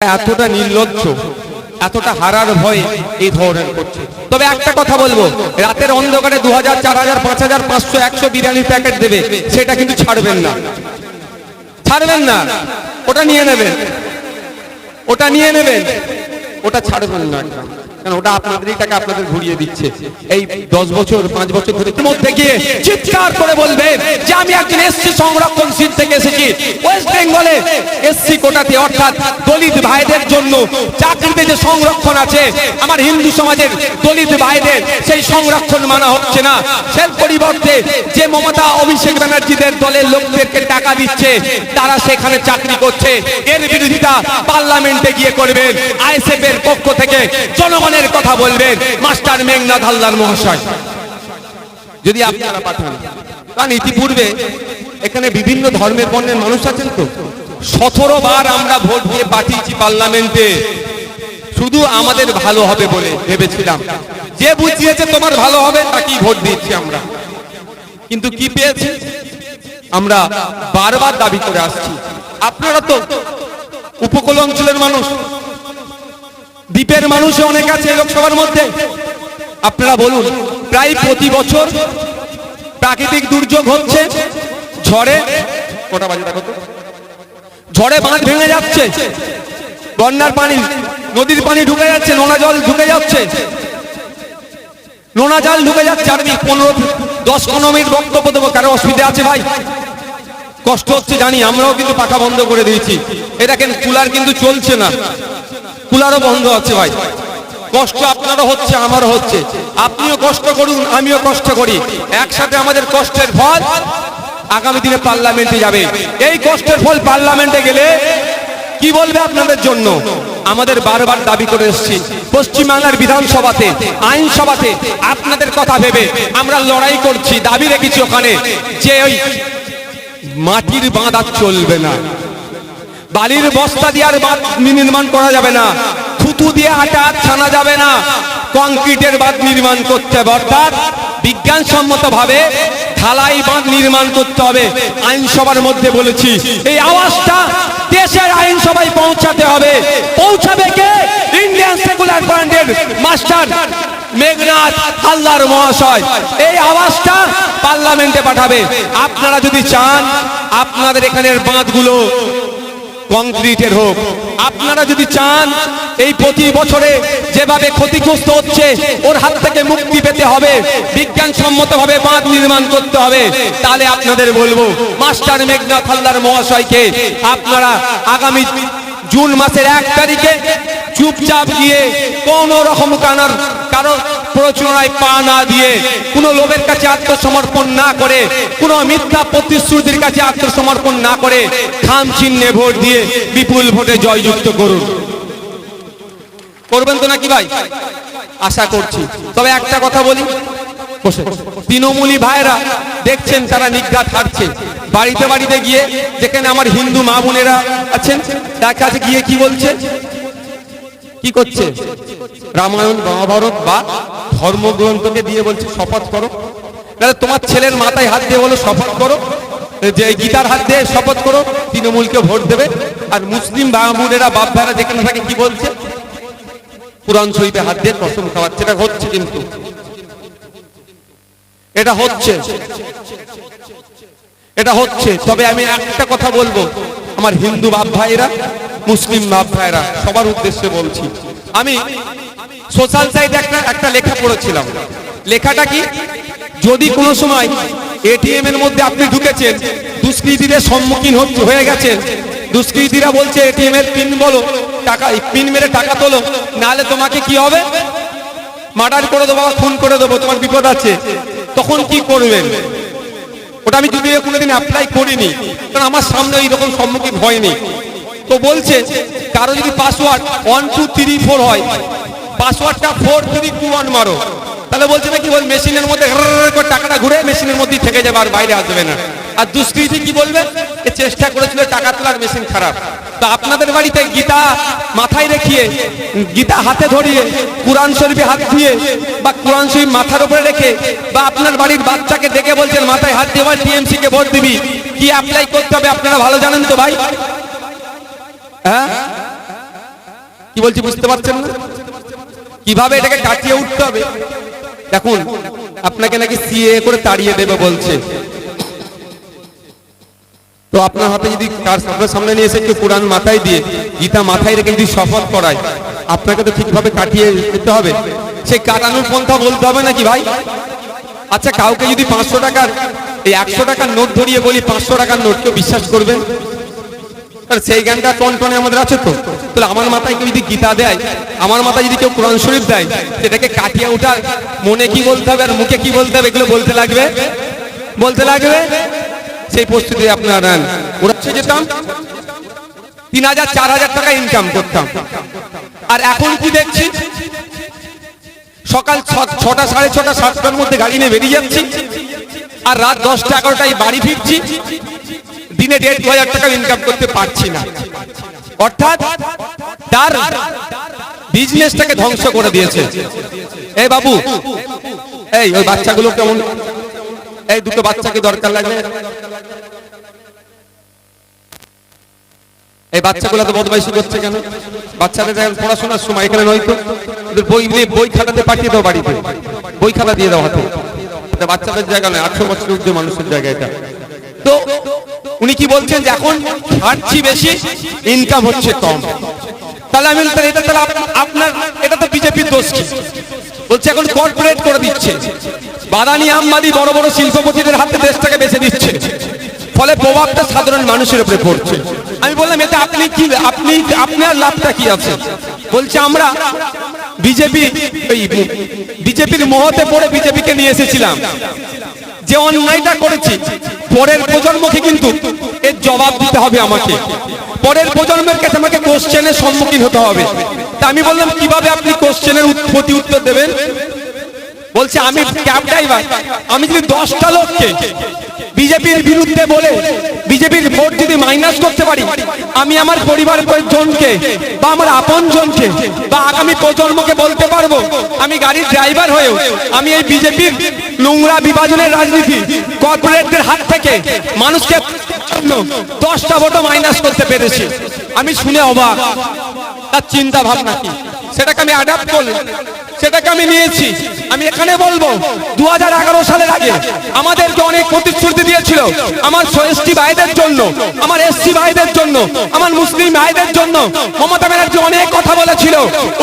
এতটা নির্লজ্জ, এতটা হারার ভয়ে এই ধরনের করছে। তবে একটা কথা বলব, রাতের অন্ধকারে দু হাজার চার হাজার পাঁচ হাজার পাঁচশো, একশো বিরিয়ানির প্যাকেট দেবে, সেটা কিন্তু ছাড়বেন না। ছাড়বেন না। ওটা নিয়ে নেবেন। ওটা নিয়ে নেবেন। ওটা ছাড়বেন না কারণ ওটা আপনাদেরই টাকা আপনাদের ঘুরিয়ে দিচ্ছে। এই দশ বছর, পাঁচ বছর ধরে মধ্যে গিয়ে চিৎকার করে বলবে যে আমি একজন এসসি সংরক্ষণ সিট থেকে এসেছি। ওয়েস্ট বেঙ্গলে এসসি কোটাতে, অর্থাৎ দলিত ভাইদের জন্য চাকরিতে যে সংরক্ষণ আছে, আমার হিন্দু সমাজের দলিত ভাইদের সেই সংরক্ষণ মানা হচ্ছে না। সেই পরিবর্তে যে মমতা, অভিষেক ব্যানার্জিদের দলের লোকদেরকে টাকা দিচ্ছে, তারা সেখানে চাকরি করছে। এর বিরোধিতা পার্লামেন্টে গিয়ে করবেন। এর পক্ষ থেকে জনগণের কথা বলবেন, মাস্টার মেঘনাথ হালদার মহাশয়। যদি আপনারা পাঠান। কারণ ইতিপূর্বে এখানে বিভিন্ন ধর্মের বর্ণের মানুষ আছেন তো। সতেরো বার আমরা ভোট দিয়ে পাঠিয়েছি পার্লামেন্টে। শুধু আমাদের ভালো হবে বলে ভেবেছিলাম। যে বুঝিয়েছে তোমার ভালো হবে, তাকেই ভোট দিচ্ছি আমরা। কিন্তু কি পেয়েছি? আমরা বারবার দাবি করে আসছি। আপনারা তো উপকূল অঞ্চলের মানুষ। দ্বীপের মানুষও অনেক আছে লোকসভার মধ্যে। আপনারা বলুন, প্রায় প্রতি বছর প্রাকৃতিক দুর্যোগ হচ্ছে, ঝড়ে কটা বাজে দেখো ঝড়ে বাঁধ ভেঙে যাচ্ছে, বন্যার পানি, নদীর পানি ঢুকে যাচ্ছে, নোনা জল ঢুকে যাচ্ছে। নোনা জল ঢুকে যাচ্ছে, আর আমি পনেরো, দশ, পনেরো মিনিট বক্তব্য দেবো, কারও অসুবিধা আছে ভাই? কষ্ট হচ্ছে জানি, আমরাও কিন্তু পাখা বন্ধ করে দিয়েছি। এ দেখেন কুলার কিন্তু চলছে না। কুলারও বন্ধ আছে ভাই। কষ্ট আপনারও হচ্ছে, আমারও হচ্ছে। আপনিও কষ্ট করুন, আমিও কষ্ট করি। একসাথে আমাদের কষ্টের ফল আগামী দিনে পার্লামেন্টে যাবে। এই কষ্টের ফল পার্লামেন্টে গেলে কি বলবে আপনাদের জন্য? আমাদের বারবার দাবি করে এসেছি, পশ্চিমবাংলার বিধানসভাতে, আইনসভাতে আপনাদের কথা ভেবে আমরা লড়াই করছি, দাবি রেখেছি ওখানে যে ওই মাটির বাঁধা চলবে না। বালির বস্তা দিয়ে আর বাঁধ নির্মাণ করা যাবে না। থুতু দিয়ে আটা ছানা যাবে না। কংক্রিটের বাঁধ নির্মাণ করতে হবে। অর্থাৎ বিজ্ঞানসম্মত ভাবে ঢালাই বাঁধ নির্মাণ করতে হবে। আইনসভার মধ্যে বলেছি। এই আওয়াজটা দেশের আইনসভায় পৌঁছাতে হবে। পৌঁছাবে কে? ইন্ডিয়ান সেকুলার ফ্রন্টের মাস্টার মেঘনাথ হালদার মহাশয়। এই আওয়াজটা পার্লামেন্টে পাঠাবে। আপনারা যদি চান, আপনাদের এখানের বাঁধগুলো কংক্রিটের হোক। আপনারা যদি চান, এই প্রতি বছরে যেভাবে ক্ষতিগ্রস্ত হচ্ছে, ওর হাত থেকে মুক্তি পেতে হবে বিজ্ঞানসম্মত ভাবে বাঁধ নির্মাণ করতে হবে, তাহলে আপনাদের বলব, মাস্টার মেঘনাথ হালদার মহাশয়কে আপনারা আগামী জুন মাসের এক তারিখে চুপচাপ গিয়ে কোন রকম কানার কারও প্রচনায় পা না দিয়ে কোন লোকের কাছে আত্মসমর্পণ না করে, কোন মিথ্যা প্রতিশ্রুতির কাছে আত্মসমর্পণ না করে খাম চিহ্নে ভোট দিয়ে বিপুল ভোটে জয়যুক্ত করুন। করবেন তো নাকি ভাই? আশা করছি। তবে একটা কথা বলি। তৃণমূলী ভাইরা দেখছেন তারা নিজ্ঞাত হারছে বাড়িতে বাড়িতে গিয়ে যেখানে আমার হিন্দু মা বোনেরা আছেন, তার কাছে গিয়ে কি বলছে? কি করছে? রামায়ণ, মহাভারত বা ধর্মগ্রন্থকে দিয়ে বলছে, শপথ করো। তাহলে তোমার ছেলের মাথায় হাত দিয়ে বলো, শপথ করো। যে গীতার হাত দিয়ে শপথ করো, তৃণমূলকে ভোট দেবে। আর মুসলিম বাবুরেরা বাপ ভাইরা যেখানে থাকে, কি বলছে? কোরআন শরীফে হাত দিয়ে কসম খাওয়াচ্ছে। এটা হচ্ছে কিন্তু। এটা হচ্ছে। এটা হচ্ছে। তবে আমি একটা কথা বলব। আমার হিন্দু বাপ ভাইরা, মুসলিম বাপ ভাইরা, সবার উদ্দেশ্যে বলছি। আমি সোশ্যাল সাইটে একটা একটা লেখা পড়েছিলাম। লেখাটা কি? যদি কোনো সময় এটিএম এর মধ্যে আপনি ঢুকেছেন, দুষ্কৃতীদের সম্মুখীন হয়ে গেছেন, দুষ্কৃতীরা বলছে এটিএম এর পিন বলো, টাকা পিন মেরে টাকা তোলো, নাহলে তোমাকে কি হবে? মার্ডার করে দেবো বা খুন করে দেবো, তোমার বিপদ আছে। তখন কি করবেন? ওটা আমি যদিও কোনোদিন অ্যাপ্লাই করিনি, কারণ আমার সামনে এইরকম সম্মুখীন হয়নি। তো বলছে, কারও যদি password one two three four হয় পাসওয়ার্ডটা ফোর থ্রি টু ওয়ান মারো, তাহলে বলছে নাকি বল মেশিনের মধ্যে করে টাকাটা ঘুরে মেশিনের মধ্যেই থেকে যাবে আর বাইরে আসবে না। আর দুষ্কৃতি কি বলবে? এ চেষ্টা করেছিল টাকা তোলার মেশিন খারাপ। তো আপনাদের বাড়িতে গীতা মাথায় রেখিয়ে, গীতা হাতে ধরিয়ে, কোরআন শরীফে হাত দিয়ে বা কোরআন শরীফ মাথার উপরে রেখে বা আপনার বাড়ির বাচ্চাকে দেখে বলছেন, মাথায় হাত দিয়ে টিএমসি কে ভোট দিবি। কি অ্যাপ্লাই করতে হবে আপনারা ভালো জানেন তো ভাই? হ্যাঁ? কি বলছি বুঝতে পারছেন না? কীভাবে এটাকে কাটিয়ে উঠতে হবে? দেখুন, আপনাকে নাকি সিএ করে তাড়িয়ে দেবে বলছে। তো আপনার হাতে যদি তার আপনার সামনে নিয়ে এসে একটু কোরআন মাথায় দিয়ে, গীতা মাথায় রেখে যদি শপথ করায়, আপনাকে তো ঠিকভাবে কাটিয়ে দিতে হবে। সেই কাটানোর পন্থা বলতে হবে নাকি ভাই? আচ্ছা কাউকে যদি পাঁচশো টাকার, এই একশো টাকার নোট ধরিয়ে বলি, পাঁচশো টাকার নোট কেউ বিশ্বাস করবেন? সেই জ্ঞানটা টন টনে আমাদের আছে তো। তাহলে আমার মাথায় কেউ যদি গীতা দেয়, আমার মাথায় যদি কেউ কোরআন শরীফ দেয়, সেটাকে কাটিয়ে ওঠা মনে কি বলতে হবে আর মুখে কি বলতে হবে এগুলো বলতে লাগবে? বলতে লাগবে? সেই প্রস্তুতি আপনারা নেন। ওরা যেতাম তিন হাজার, চার হাজার টাকা ইনকাম করতাম। আর এখন কি দেখছি? সকাল ছটা, সাড়ে ছটা, সাতটার মধ্যে গাড়ি নিয়ে বেরিয়ে যাচ্ছি। আর রাত দশটা, এগারোটায় বাড়ি ফিরছি। দিনে দেড় দু হাজার টাকা ইনকাম করতে পারছি না। অর্থাৎ তার বিজনেসটাকে ধ্বংস করে দিয়েছে। এই বাবু, এই, ওই বাচ্চাগুলো কেমন? এই দুটো বাচ্চাকে দরকার লাগবে এই বাচ্চাগুলো তো বদমাইশি করছে কেন? বাচ্চাদের এখন পড়াশোনার সময়, এখানে নয়তো ওদের বই নিয়ে বই খাতাতে পাঠিয়ে দাও বাড়িতে। বই খাতা দিয়ে দাও হাতে। বাচ্চাদের জায়গা নয়, আঠারো বছর মানুষের জায়গা এটা। তো উনি কি বলছেন যে এখন খাটছি বেশি ইনকাম হচ্ছে কম। তাহলে আমি তাহলে এটা তাহলে আপনার, এটা তো বিজেপির দোষ কি? বলছে এখন কর্পোরেট করে দিচ্ছে। বাদানি আম্বানি বড় বড় শিল্পপতিদের হাতে দেশটাকে বেছে দিচ্ছে ফলে প্রভাবটা সাধারণ মানুষের উপরে পড়ছে। আমি বললাম, এতে আপনি কি, আপনি আপনার লাভটা কি আছে? বলছে, আমরা বিজেপি বিজেপির মহতে পড়ে বিজেপিকে নিয়ে এসেছিলাম। যে অন্যায়টা করেছি, পরের প্রজন্মকে কিন্তু এর জবাব দিতে হবে আমাকে। পরের প্রজন্মের কাছে আমাকে কোশ্চেনের সম্মুখীন হতে হবে। তা আমি বললাম, কীভাবে আপনি কোশ্চেনের প্রতি উত্তর দেবেন? বলছে আমি ক্যাব ড্রাইভার আমি যদি দশটা লোককে বিজেপির বিরুদ্ধে বলে বিজেপির ভোট যদি মাইনাস করতে পারি আমি আমার পরিবার জনকে বা আমার আপন জনকে বা আগামী প্রজন্মকে বলতে পারব আমি গাড়ির ড্রাইভার হয়েও আমি এই বিজেপির নোংরা বিভাজনের রাজনীতি কর্পোরেটদের হাত থেকে মানুষকে দশটা ভোটও মাইনাস করতে পেরেছি। আমি শুনে অবাক। তার চিন্তা ভাবনা কি? সেটাকে আমি অ্যাডাপ্ট করলাম সেটাকে আমি নিয়েছি। আমি এখানে বলব দু সালের আগে আমাদেরকে অনেক প্রতিশ্রুতি দিয়েছিল আমার এসটি ভাইদের জন্য, আমার এসসি ভাইদের জন্য, আমার মুসলিম ভাইদের জন্য। মমতা ব্যানার্জি অনেক কথা বলেছিল।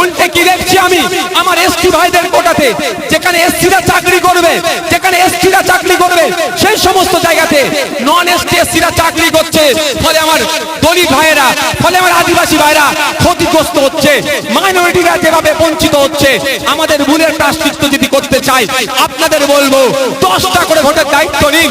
উল্টে কি দেখছি আমি? আমার এসটি ভাইদের কোটাতে, যেখানে এসসিরা চাকরি করবে, যেখানে এসটিরা চাকরি করবে, সেই সমস্ত জায়গাতে নন এসটি এসসিরা চাকরি করছে। ফলে আমার দলিত ভাইয়েরা, ফলে আমার আদিবাসী ভাইরা ক্ষতিগ্রস্ত হচ্ছে। মাইনরিটিরা যেভাবে বঞ্চিত হচ্ছে আমাদের ভুলের প্রাশ্চিত্য যদি করতে চাই আপনাদের বলব দশটা করে ভোটের দায়িত্ব নিন।